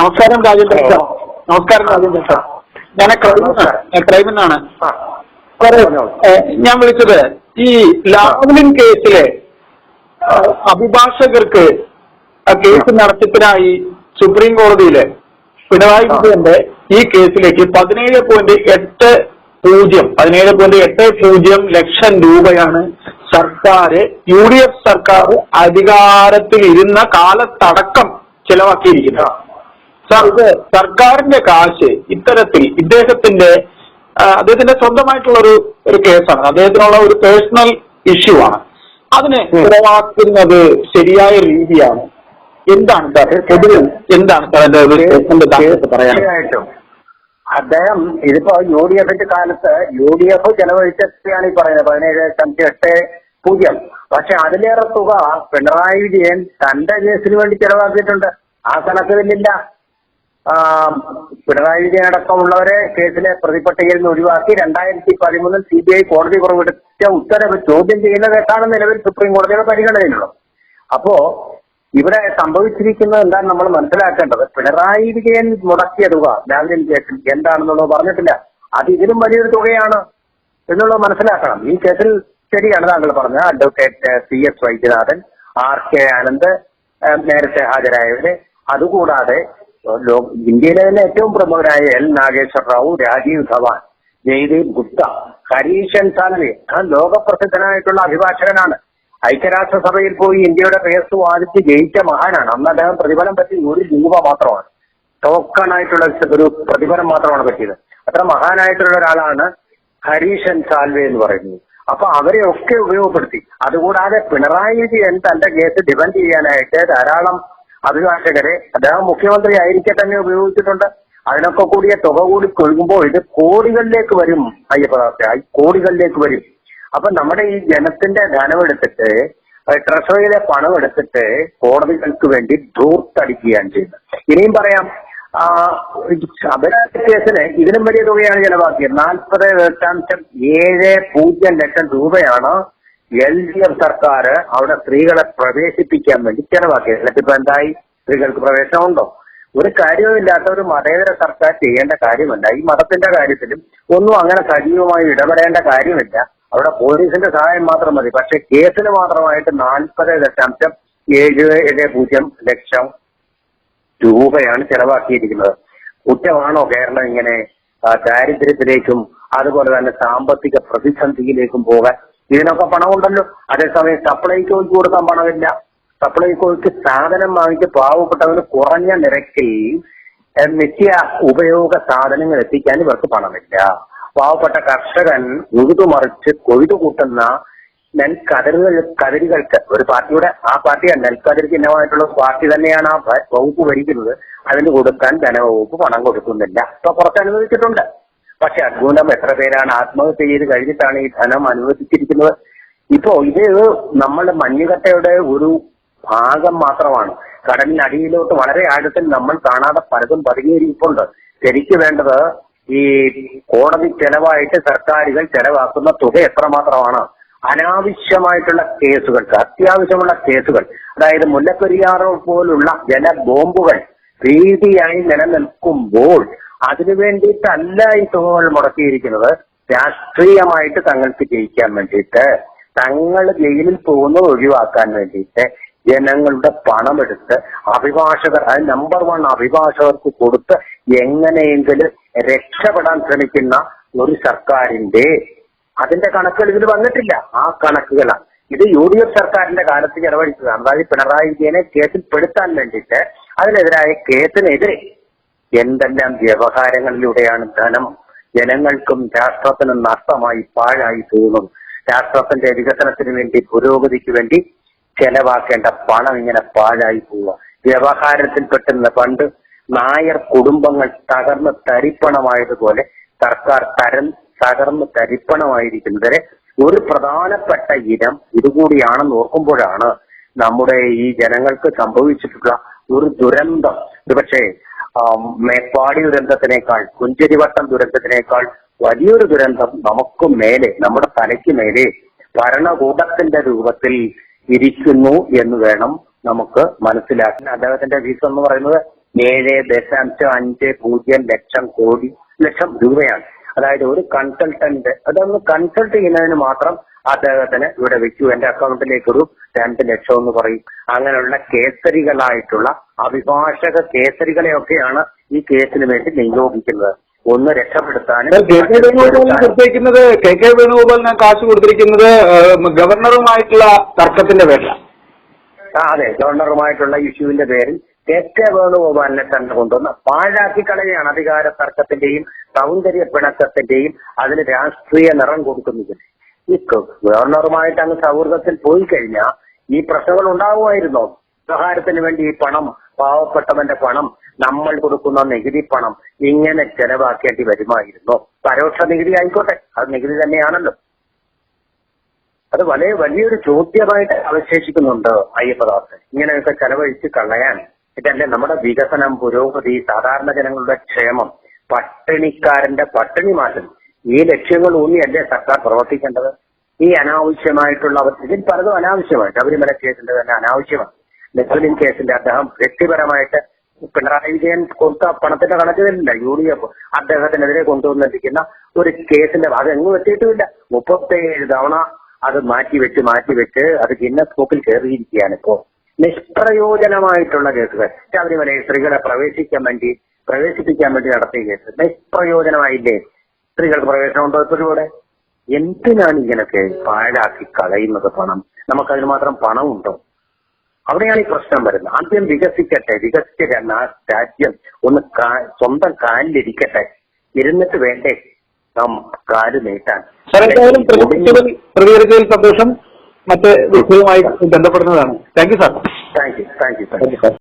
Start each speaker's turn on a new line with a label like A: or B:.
A: നമസ്കാരം രാജേന്ദ്രൻ സാർ. നമസ്കാരം രാജേന്ദ്രൻ സാർ. ഞാൻ ക്രൈം ക്രൈമിന്നാണ് ഞാൻ വിളിച്ചത് ഈ ലാവ്ലിൻ കേസിലെ അഭിഭാഷകർക്ക് കേസ് നടത്തിപ്പിനായി സുപ്രീം കോടതിയിൽ പിണറായി വിജയന്റെ ഈ കേസിലേക്ക് പതിനേഴ് പോയിന്റ് എട്ട് പൂജ്യം പതിനേഴ് പോയിന്റ് എട്ട് പൂജ്യം ലക്ഷം രൂപയാണ് സർക്കാർ യു ഡി എഫ് സർക്കാർ അധികാരത്തിൽ ഇരുന്ന കാലത്തടക്കം ചെലവാക്കിയിരിക്കുന്നത്. സർക്കാരിന്റെ കാശ് ഇത്തരത്തിൽ ഇദ്ദേഹത്തിന്റെ അദ്ദേഹത്തിന്റെ സ്വന്തമായിട്ടുള്ള ഒരു ഒരു കേസാണ്. അദ്ദേഹത്തിനുള്ള ഒരു പേഴ്സണൽ ഇഷ്യൂ ആണ്. അതിനെ ഉറവാക്കുന്നത് ശരിയായ രീതിയാണ്. എന്താണ് സാർ? പൊതുവെ എന്താണ് സാറിന്റെ പറയാൻ?
B: അദ്ദേഹം ഇതിപ്പോ യു ഡി എഫിന്റെ കാലത്ത് യു ഡി എഫ് ചെലവഴിച്ചൊക്കെയാണ് ഈ പറയുന്നത്. പതിനേഴ് സംഖ്യ എട്ട് പൂജ്യം. പക്ഷെ അതിലേറെ തുക പിണറായി വിജയൻ തന്റെ കേസിന് വേണ്ടി ചെലവാക്കിയിട്ടുണ്ട്. ആ കണക്ക് പിണറായി വിജയൻ അടക്കമുള്ളവരെ കേസിലെ പ്രതിപട്ടികയിൽ നിന്ന് ഒഴിവാക്കി രണ്ടായിരത്തി പതിമൂന്നിൽ സി ബി ഐ കോടതി പുറപ്പെടുത്തിയ ഉത്തരവ് ചോദ്യം ചെയ്യുന്നതൊക്കെയാണ് നിലവിൽ സുപ്രീം കോടതിയുടെ പരിഗണനയിലുള്ളത്? അപ്പോ ഇവിടെ സംഭവിച്ചിരിക്കുന്നത് എന്താണ് നമ്മൾ മനസ്സിലാക്കേണ്ടത്? പിണറായി വിജയൻ മുടക്കിയ തുക ലാവ്ലിൻ കേസിൽ എന്താണെന്നുള്ളത് പറഞ്ഞിട്ടില്ല. അത് ഇതിലും വലിയൊരു തുകയാണ് എന്നുള്ളത് മനസ്സിലാക്കണം. ഈ കേസിൽ ശരിയാണ് താങ്കൾ പറഞ്ഞ advocate C S Vaidyanathan R K Anand നേരത്തെ ഹാജരായവര്. അതുകൂടാതെ ഇന്ത്യയിലെ തന്നെ ഏറ്റവും പ്രമുഖരായ എൽ. നാഗേശ്വർ റാവു രാജീവ് ധവാൻ ജയ്ദീപ് ഗുപ്ത ഹരീഷൻ സാൽവി ആ ലോകപ്രസിദ്ധനായിട്ടുള്ള അഭിഭാഷകനാണ്. ഐക്യരാഷ്ട്രസഭയിൽ പോയി ഇന്ത്യയുടെ കേസ് വാദിച്ച് ജയിച്ച മഹാനാണ്. അന്ന് അദ്ദേഹം പ്രതിഫലം പറ്റി ഒരു രൂപ മാത്രമാണ്. ടോക്കൺ ആയിട്ടുള്ള ഒരു പ്രതിഫലം മാത്രമാണ് പറ്റിയത്. അത്ര മഹാനായിട്ടുള്ള ഒരാളാണ് ഹരീശൻ സാൽവെ എന്ന് പറയുന്നത്. അപ്പൊ അവരെ ഒക്കെ ഉപയോഗപ്പെടുത്തി. അതുകൂടാതെ പിണറായി വിജയൻ തന്റെ കേസ് ഡിഫെൻഡ് ചെയ്യാനായിട്ട് ധാരാളം അഭിഭാഷകരെ അദ്ദേഹം മുഖ്യമന്ത്രി ആയിരിക്കെ തന്നെ ഉപയോഗിച്ചിട്ടുണ്ട്. അതിനൊക്കെ കൂടിയ തുക കൂടി കൊഴുകുമ്പോൾ ഇത് കോടികളിലേക്ക് വരും അയ്യപ്പദാസ കോടികളിലേക്ക് വരും. അപ്പൊ നമ്മുടെ ഈ ജനത്തിന്റെ ധനമെടുത്തിട്ട് ട്രഷറിയിലെ പണം എടുത്തിട്ട് കോടതികൾക്ക് വേണ്ടി ധൂർത്തടിക്കുകയാണ് ചെയ്യുന്നത്. ഇനിയും പറയാം ശബരിമല കേസിന് ഇതിനും വലിയ തുകയാണ് ചെലവാക്കിയത് നാൽപ്പത് ദശാംശം ഏഴ് പൂജ്യം ലക്ഷം രൂപയാണ് എൽ ഡി എഫ് സർക്കാർ അവിടെ സ്ത്രീകളെ പ്രവേശിപ്പിക്കാൻ വേണ്ടി ചെലവാക്കി. എന്നിട്ട് ഇപ്പൊ എന്തായി? സ്ത്രീകൾക്ക് പ്രവേശനമുണ്ടോ? ഒരു കാര്യവുമില്ലാത്ത ഒരു മതേതര സർക്കാർ ചെയ്യേണ്ട കാര്യമല്ല. ഈ മതത്തിന്റെ കാര്യത്തിലും ഒന്നും അങ്ങനെ സജീവമായി ഇടപെടേണ്ട കാര്യമില്ല. അവിടെ പോലീസിന്റെ സഹായം മാത്രം മതി. പക്ഷെ കേസിന് മാത്രമായിട്ട് നാൽപ്പത് ദശാംശം ഏഴ് ഏഴ് പൂജ്യം ലക്ഷം രൂപയാണ് ചെലവാക്കിയിരിക്കുന്നത്. കുറ്റമാണോ കേരളം ഇങ്ങനെ ദാരിദ്ര്യത്തിലേക്കും അതുപോലെ തന്നെ സാമ്പത്തിക പ്രതിസന്ധിയിലേക്കും പോകാൻ ഇതിനൊക്കെ പണമുണ്ടല്ലോ. അതേസമയം സപ്ലൈകോയ്ക്ക് കൊടുക്കാൻ പണമില്ല. സപ്ലൈകോയ്ക്ക് സാധനം വാങ്ങിച്ച് പാവപ്പെട്ടവന് കുറഞ്ഞ നിരക്കിൽ നിത്യ ഉപയോഗ സാധനങ്ങൾ എത്തിക്കാൻ ഇവർക്ക് പണമില്ല. പാവപ്പെട്ട കർഷകൻ ഉഴുതുമറിച്ച് കൊയ്തു കൂട്ടുന്ന നെൽക്കതിരുകൾ കതിരുകൾക്ക് ഒരു പാർട്ടിയുടെ ആ പാർട്ടി നെൽക്കതിർ ചിഹ്നമായിട്ടുള്ള പാർട്ടി തന്നെയാണ് ആ വകുപ്പ് ഭരിക്കുന്നത്. അതിന് കൊടുക്കാൻ ധനവകുപ്പ് പണം കൊടുക്കുന്നില്ല. അപ്പൊ കുറച്ച് അനുവദിച്ചിട്ടുണ്ട് പക്ഷെ അതുകൊണ്ടും എത്ര പേരാണ് ആത്മഹത്യ ചെയ്ത് കഴിഞ്ഞിട്ടാണ് ഈ ധനം അനുവദിച്ചിരിക്കുന്നത്? ഇപ്പോ ഇത് നമ്മളുടെ മഞ്ഞുകട്ടയുടെ ഒരു ഭാഗം മാത്രമാണ്. കടലിനടിയിലോട്ട് വളരെ ആഴത്തിൽ നമ്മൾ കാണാതെ പലതും പതുങ്ങിയിരിപ്പുണ്ട്. ശരിക്കു വേണ്ടത് ഈ കോടതി ചെലവായിട്ട് സർക്കാരുകൾ ചെലവാക്കുന്ന തുക എത്രമാത്രമാണ്? അനാവശ്യമായിട്ടുള്ള കേസുകൾക്ക് അത്യാവശ്യമുള്ള കേസുകൾ. അതായത് മുല്ലപ്പെരിയാറോ പോലുള്ള ജലബോംബുകൾ ഭീതിയായി നിലനിൽക്കുമ്പോൾ അതിനു വേണ്ടിയിട്ടല്ല ഈ തുകകൾ മുടക്കിയിരിക്കുന്നത്. രാഷ്ട്രീയമായിട്ട് തങ്ങൾക്ക് ജയിക്കാൻ വേണ്ടിയിട്ട് തങ്ങൾ ജയിലിൽ പോകുന്നത് ഒഴിവാക്കാൻ വേണ്ടിയിട്ട് ജനങ്ങളുടെ പണമെടുത്ത് അഭിഭാഷകർ അത് നമ്പർ വൺ അഭിഭാഷകർക്ക് കൊടുത്ത് എങ്ങനെയെങ്കിലും രക്ഷപ്പെടാൻ ശ്രമിക്കുന്ന ഒരു സർക്കാരിന്റെ അതിന്റെ കണക്കുകൾ ഇതിൽ വന്നിട്ടില്ല. ആ കണക്കുകളാണ്. ഇത് യു ഡി എഫ് സർക്കാരിന്റെ കാലത്ത് ചെലവഴിച്ചതാണ്. അതായത് പിണറായി വിജയനെ കേസിൽ പെടുത്താൻ വേണ്ടിയിട്ട് അതിനെതിരായ കേസിനെതിരെ എന്തെല്ലാം വ്യവഹാരങ്ങളിലൂടെയാണ് ധനം ജനങ്ങൾക്കും രാഷ്ട്രത്തിനും നഷ്ടമായി പാഴായി തോന്നും രാഷ്ട്രത്തിന്റെ വികസനത്തിന് വേണ്ടി പുരോഗതിക്ക് വേണ്ടി ചെലവാക്കേണ്ട പണം ഇങ്ങനെ പാഴായി പോവുക. വ്യവഹാരത്തിൽ പെട്ടുന്ന പണ്ട് നായർ കുടുംബങ്ങൾ തകർന്ന് തരിപ്പണമായതുപോലെ സർക്കാർ തരം തകർന്ന് തരിപ്പണമായിരിക്കുന്നതിന് ഒരു പ്രധാനപ്പെട്ട ഇനം ഇതുകൂടിയാണെന്ന് ഓർക്കുമ്പോഴാണ് നമ്മുടെ ഈ ജനങ്ങൾക്ക് സംഭവിച്ചിട്ടുള്ള ഒരു ദുരന്തം. ഒരുപക്ഷെ മേപ്പാടി ദുരന്തത്തിനേക്കാൾ കുഞ്ചരിവട്ടം ദുരന്തത്തിനേക്കാൾ വലിയൊരു ദുരന്തം നമുക്കും മേലെ നമ്മുടെ തലയ്ക്ക് മേലെ ഭരണകൂടത്തിന്റെ രൂപത്തിൽ ഇരിക്കുന്നു എന്ന് വേണം നമുക്ക് മനസ്സിലാക്കാൻ. അദ്ദേഹത്തിന്റെ ഫീസ് എന്ന് പറയുന്നത് ഏഴ് ദശാംശം അഞ്ച് പൂജ്യം ലക്ഷം കോടി ലക്ഷം രൂപയാണ്. അതായത് ഒരു കൺസൾട്ടന്റ് അതൊന്ന് കൺസൾട്ട് ചെയ്യുന്നതിന് മാത്രം അദ്ദേഹത്തിന് ഇവിടെ വെച്ചു. എന്റെ അക്കൗണ്ടിലേക്ക് ഒരു രണ്ട് ലക്ഷം എന്ന് പറയും. അങ്ങനെയുള്ള കേസരികളായിട്ടുള്ള അഭിഭാഷക കേസരികളെയൊക്കെയാണ് ഈ കേസിന് വേണ്ടി നിയോഗിക്കുന്നത്. ഒന്ന് രക്ഷപ്പെടുത്താനും
A: കെ കെ വേണുഗോപാലിനെ ഞാൻ കെ കെ വേണുഗോപാലിന് കാശ് കൊടുത്തിരിക്കുന്നത് ഗവർണറുമായിട്ടുള്ള തർക്കത്തിന്റെ പേരിലാണ്
B: അതെ ഗവർണറുമായിട്ടുള്ള ഇഷ്യൂവിന്റെ പേരിൽ കെ കെ വേണുഗോപാലിനെ തന്നെ കൊണ്ടുവന്ന് പാഴാക്കി കളയാണ് അധികാര തർക്കത്തിന്റെയും സൗന്ദര്യ പിണക്കത്തിന്റെയും അതിന് രാഷ്ട്രീയ നിറം കൊടുക്കുന്നതിന് ഈ ഗവർണറുമായിട്ട് അങ്ങ് സൗഹൃദത്തിൽ പോയി കഴിഞ്ഞാൽ ഈ പ്രശ്നങ്ങൾ ഉണ്ടാവുമായിരുന്നോ? വ്യവഹാരത്തിന് വേണ്ടി ഈ പണം പാവപ്പെട്ടവന്റെ പണം നമ്മൾ കൊടുക്കുന്ന നികുതി പണം ഇങ്ങനെ ചെലവാക്കേണ്ടി വരുമായിരുന്നു. പരോക്ഷ നികുതി ആയിക്കോട്ടെ. അത് നികുതി തന്നെയാണല്ലോ. അത് വളരെ വലിയൊരു ചോദ്യമായിട്ട് അവശേഷിക്കുന്നുണ്ട് അയ്യപ്പദാസ്. ഇങ്ങനെയൊക്കെ ചെലവഴിച്ച് കളയാൻ. ഇതല്ലേ നമ്മുടെ വികസനം പുരോഗതി സാധാരണ ജനങ്ങളുടെ ക്ഷേമം പട്ടിണിക്കാരന്റെ പട്ടിണി മാറ്റം. ഈ ലക്ഷ്യങ്ങൾ ഊന്നിയല്ലേ സർക്കാർ പ്രവർത്തിക്കേണ്ടത്? ഈ അനാവശ്യമായിട്ടുള്ള ഇതിൽ പലതും അനാവശ്യമാണ് ശബരിമല കേസിന്റെ തന്നെ അനാവശ്യമാണ്. നെഹ്ലിൻ കേസിന്റെ അദ്ദേഹം വ്യക്തിപരമായിട്ട് പിണറായി വിജയൻ കൊടുത്ത പണത്തിന്റെ കണക്കുകളില്ല യു ഡി എഫ് അദ്ദേഹത്തിനെതിരെ കൊണ്ടുവന്നിരിക്കുന്ന ഒരു കേസിന്റെ അതെങ്ങും എത്തിയിട്ടുമില്ല മുപ്പത്തേഴ് തവണ അത് മാറ്റിവെച്ച് മാറ്റിവെച്ച് അത് ഗിന്നസ് ബുക്കിൽ കയറിയിരിക്കുകയാണ് ഇപ്പോ നിഷ്പ്രയോജനമായിട്ടുള്ള കേസുകൾ. ശബരിമലയിൽ സ്ത്രീകളെ പ്രവേശിക്കാൻ വേണ്ടി പ്രവേശിപ്പിക്കാൻ വേണ്ടി നടത്തിയ കേസ്. നിഷ്പ്രയോജനമായില്ലേ? സ്ത്രീകൾക്ക് പ്രവേശനം ഉണ്ടോ ഇപ്പോഴും എന്തിനാണ് ഇങ്ങനൊക്കെ പാഴാക്കി കളയുന്നത് പണം? നമുക്ക് അതിന് മാത്രം പണമുണ്ടോ? അവിടെയാണ് ഈ പ്രശ്നം വരുന്നത്. ആദ്യം വികസിക്കട്ടെ വികസിച്ച രാജ്യം ഒന്ന് സ്വന്തം കാലിലിരിക്കട്ടെ. ഇരുന്നിട്ട് വേണ്ടേ നാം കാൽ നീട്ടാൻ?
A: പ്രതികരിച്ചതിൽ സന്തോഷം. മറ്റ് വിഷയവുമായി ബന്ധപ്പെടുന്നതാണ്. Thank you sir.
B: Thank you thank you.
A: Thank you sir.